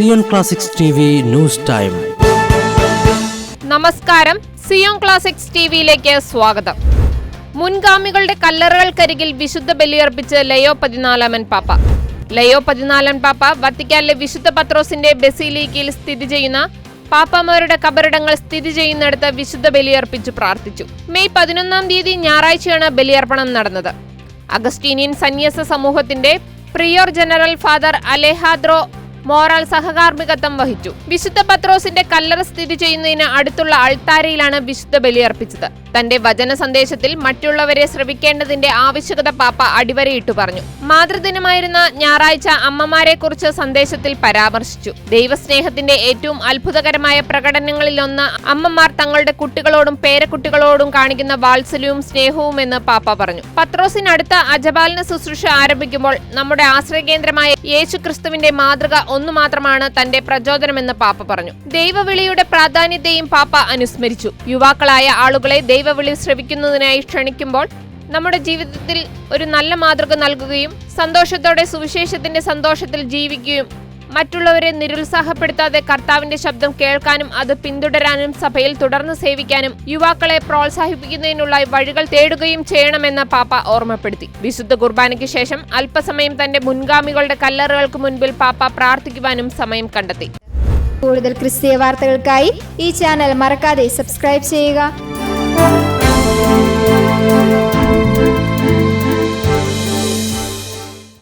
Zion Classics news time. നമസ്കാരം. Zion Classics T വിയിലേക്ക് സ്വാഗതം. മുൻഗാമികളുടെ കല്ലറകൾക്കരികിൽ വിശുദ്ധ ബലിയർപ്പിച്ച് ലയോ പതിനാലാമൻ പാപ്പ. ലയോ പതിനാലാം പാപ്പ വത്തിക്കാനിലെ വിശുദ്ധ പത്രോസിന്റെ ബെസിലിക്കയിൽ സ്ഥിതി ചെയ്യുന്ന പാപ്പമാരുടെ കബറിടങ്ങൾ സ്ഥിതി ചെയ്യുന്നിടത്ത് വിശുദ്ധ ബലിയർപ്പിച്ചു പ്രാർത്ഥിച്ചു. മെയ് പതിനൊന്നാം തീയതി ഞായറാഴ്ചയാണ് ബലിയർപ്പണം നടന്നത്. അഗസ്റ്റീനിയൻ സന്യാസ സമൂഹത്തിന്റെ prior general father Alejandro Moral സഹകാർമ്മികത്വം വഹിച്ചു. വിശുദ്ധ പത്രോസിന്റെ കല്ലറ സ്ഥിതി ചെയ്യുന്നതിന് അടുത്തുള്ള അൾത്താരയിലാണ് വിശുദ്ധ ബലിയർപ്പിച്ചത് തന്റെ വചന സന്ദേശത്തിൽ മറ്റുള്ളവരെ ശ്രവിക്കേണ്ടതിന്റെ ആവശ്യകത പാപ്പ അടിവരയിട്ടു പറഞ്ഞു. മാതൃദിനമായിരുന്ന ഞായറാഴ്ച അമ്മമാരെ കുറിച്ച് സന്ദേശത്തിൽ പരാമർശിച്ചു. ദൈവസ്നേഹത്തിന്റെ ഏറ്റവും അത്ഭുതകരമായ പ്രകടനങ്ങളിലൊന്ന് അമ്മമാർ തങ്ങളുടെ കുട്ടികളോടും പേരക്കുട്ടികളോടും കാണിക്കുന്ന വാത്സല്യവും സ്നേഹവും എന്ന് പാപ്പ പറഞ്ഞു. പത്രോസിനടുത്ത അജപാലന ശുശ്രൂഷ ആരംഭിക്കുമ്പോൾ നമ്മുടെ ആശ്രയകേന്ദ്രമായ യേശു ക്രിസ്തുവിന്റെ മാതൃക ഒന്നു മാത്രമാണ് തന്റെ പ്രചോദനമെന്ന് പാപ്പ പറഞ്ഞു. ദൈവവിളിയുടെ പ്രാധാന്യത്തെയും പാപ്പ അനുസ്മരിച്ചു. യുവാക്കളായ ആളുകളെ ദൈവവിളി ശ്രവിക്കുന്നതിനായി ക്ഷണിക്കുമ്പോൾ നമ്മുടെ ജീവിതത്തിൽ ഒരു നല്ല മാതൃക നൽകുകയും സന്തോഷത്തോടെ സുവിശേഷത്തിന്റെ സന്തോഷത്തിൽ ജീവിക്കുകയും മറ്റുള്ളവരെ നിരുത്സാഹപ്പെടുത്താതെ കർത്താവിന്റെ ശബ്ദം കേൾക്കാനും അത് പിന്തുടരാനും സഭയിൽ തുടർന്ന് സേവിക്കാനും യുവാക്കളെ പ്രോത്സാഹിപ്പിക്കുന്നതിനുള്ള വഴികൾ തേടുകയും ചെയ്യണമെന്ന് പാപ്പ ഓർമ്മപ്പെടുത്തി. വിശുദ്ധ കുർബാനയ്ക്ക് ശേഷം അല്പസമയം തന്റെ മുൻഗാമികളുടെ കല്ലറുകൾക്ക് മുൻപിൽ പാപ്പ പ്രാർത്ഥിക്കുവാനും സമയം കണ്ടെത്തി. കൂടുതൽ ക്രിസ്തീയ വാർത്തകൾക്കായി ഈ ചാനൽ മറക്കാതെ സബ്സ്ക്രൈബ് ചെയ്യുക.